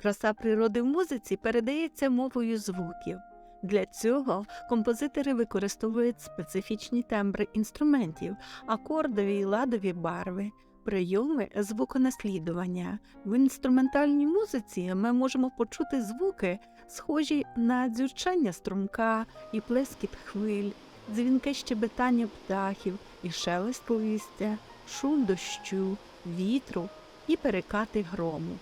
Краса природи в музиці передається мовою звуків. Для цього композитори використовують специфічні тембри інструментів, акордові і ладові барви, прийоми звуконаслідування. В інструментальній музиці ми можемо почути звуки, схожі на дзюрчання струмка і плескіт хвиль, дзвінке щебетання птахів і шелест листя, шум дощу, вітру і перекати грому.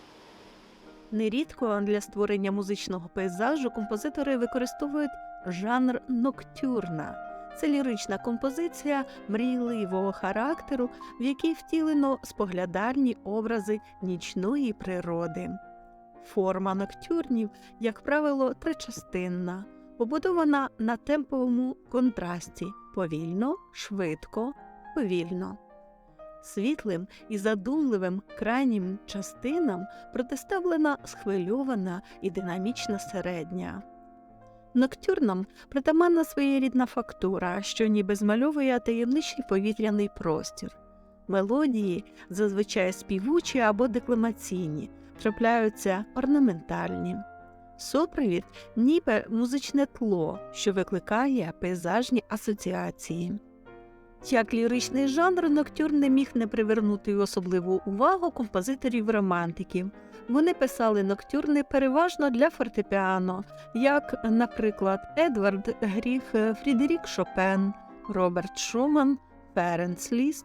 Нерідко для створення музичного пейзажу композитори використовують жанр ноктюрна. Це лірична композиція мрійливого характеру, в якій втілено споглядарні образи нічної природи. Форма ноктюрнів, як правило, тричастинна, побудована на темповому контрасті повільно, швидко, повільно. Світлим і задумливим крайнім частинам протиставлена схвильована і динамічна середня. Ноктюрнам притаманна своєрідна фактура, що ніби змальовує таємничий повітряний простір. Мелодії зазвичай співучі або декламаційні, трапляються орнаментальні. Супровід ніби музичне тло, що викликає пейзажні асоціації. Як ліричний жанр, ноктюрн не міг не привернути особливу увагу композиторів-романтиків. Вони писали ноктюрни переважно для фортепіано, як, наприклад, Едвард Гріг, Фрідерік Шопен, Роберт Шуман, Ференц Ліст,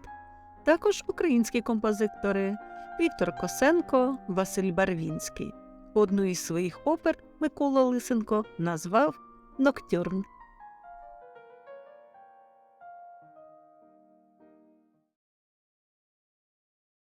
також українські композитори Віктор Косенко, Василь Барвінський. Одну із своїх опер Микола Лисенко назвав Ноктюрн.